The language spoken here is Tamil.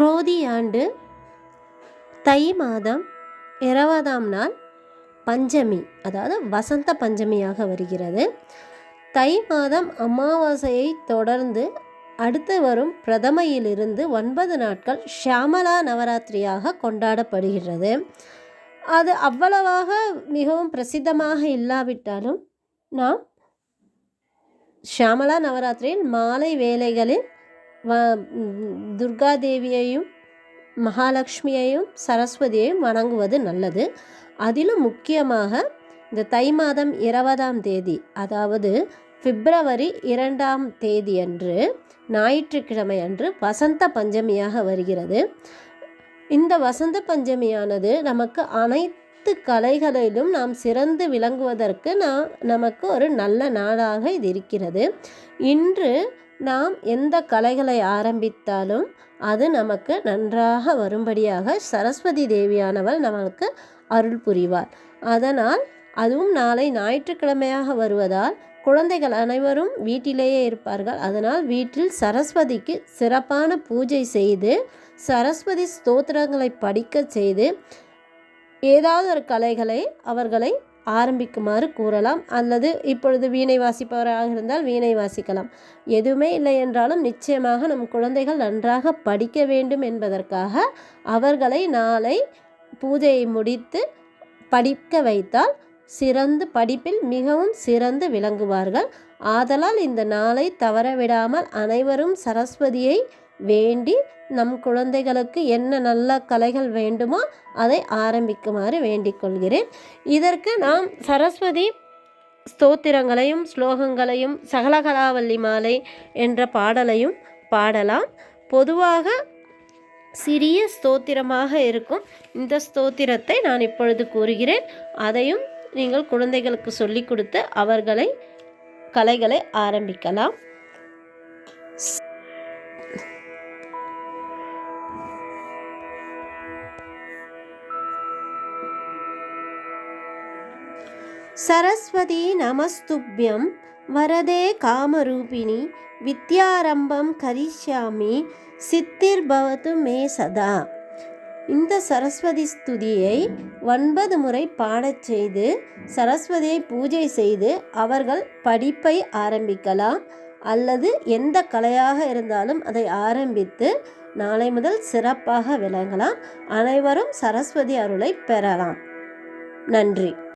குரோதி ஆண்டு தை மாதம் இருபதாம் நாள் பஞ்சமி அதாவது வசந்த பஞ்சமியாக வருகிறது. தை மாதம் அமாவாசையை தொடர்ந்து அடுத்து வரும் பிரதமையிலிருந்து ஒன்பது நாட்கள் ஷியாமலா நவராத்திரியாக கொண்டாடப்படுகிறது. அது அவ்வளவாக மிகவும் பிரசித்தமாக இல்லாவிட்டாலும் நாம் ஷியாமலா நவராத்திரியில் மாலை வேளைகளில் வ மகாலட்சுமியையும் சரஸ்வதியையும் வணங்குவது நல்லது. அதிலும் முக்கியமாக இந்த தை மாதம் இருபதாம் தேதி அதாவது பிப்ரவரி இரண்டாம் தேதி அன்று ஞாயிற்றுக்கிழமை அன்று வசந்த பஞ்சமியாக வருகிறது. இந்த வசந்த பஞ்சமியானது நமக்கு அனைத்து கலைகளிலும் நாம் சிறந்து விளங்குவதற்கு நான் நமக்கு ஒரு நல்ல நாளாக இது இருக்கிறது. இன்று நாம் எந்த கலைகளை ஆரம்பித்தாலும் அது நமக்கு நன்றாக வரும்படியாக சரஸ்வதி தேவியானவள் நமக்கு அருள் புரிவார் அதனால் அதுவும் நாளை ஞாயிற்றுக்கிழமையாக வருவதால் குழந்தைகள் அனைவரும் வீட்டிலேயே இருப்பார்கள். அதனால் வீட்டில் சரஸ்வதிக்கு சிறப்பான பூஜை செய்து சரஸ்வதி ஸ்தோத்திரங்களை படிக்க செய்து ஏதாவது ஒரு கலைகளை அவர்களை ஆரம்பிக்குமாறு கூறலாம். அல்லது இப்பொழுது வீணை வாசிப்பவராக இருந்தால் வீணை வாசிக்கலாம். எதுவுமே இல்லை என்றாலும் நிச்சயமாக நம் குழந்தைகள் நன்றாக படிக்க வேண்டும் என்பதற்காக அவர்களை நாளை பூஜையை முடித்து படிக்க வைத்தால் சிறந்து படிப்பில் மிகவும் சிறந்து விளங்குவார்கள். ஆதலால் இந்த நாளை தவறவிடாமல் அனைவரும் சரஸ்வதியை வேண்டி நம் குழந்தைகளுக்கு என்ன நல்ல கலைகள் வேண்டுமோ அதை ஆரம்பிக்குமாறு வேண்டிக்கொள்கிறேன். இதற்கு நாம் சரஸ்வதி ஸ்தோத்திரங்களையும் ஸ்லோகங்களையும் சகலகலாவல்லி மாலை என்ற பாடலையும் பாடலாம். பொதுவாக சிறிய ஸ்தோத்திரமாக இருக்கும் இந்த ஸ்தோத்திரத்தை நான் இப்பொழுது கூறுகிறேன். அதையும் நீங்கள் குழந்தைகளுக்கு சொல்லிக் கொடுத்து அவர்களை கலைகளை ஆரம்பிக்கலாம். சரஸ்வதி நமஸ்துப்யம். வரதே காமரூபிணி வித்யாரம்பம் கரிஷ்யாமி சித்திர்பவத்து மே சதா. இந்த சரஸ்வதி ஸ்துதியை ஒன்பது முறை பாடச் செய்து சரஸ்வதியை பூஜை செய்து அவர்கள் படிப்பை ஆரம்பிக்கலாம். அல்லது எந்த கலையாக இருந்தாலும் அதை ஆரம்பித்து நாளை முதல் சிறப்பாக விளங்கலாம். அனைவரும் சரஸ்வதி அருளை பெறலாம். நன்றி.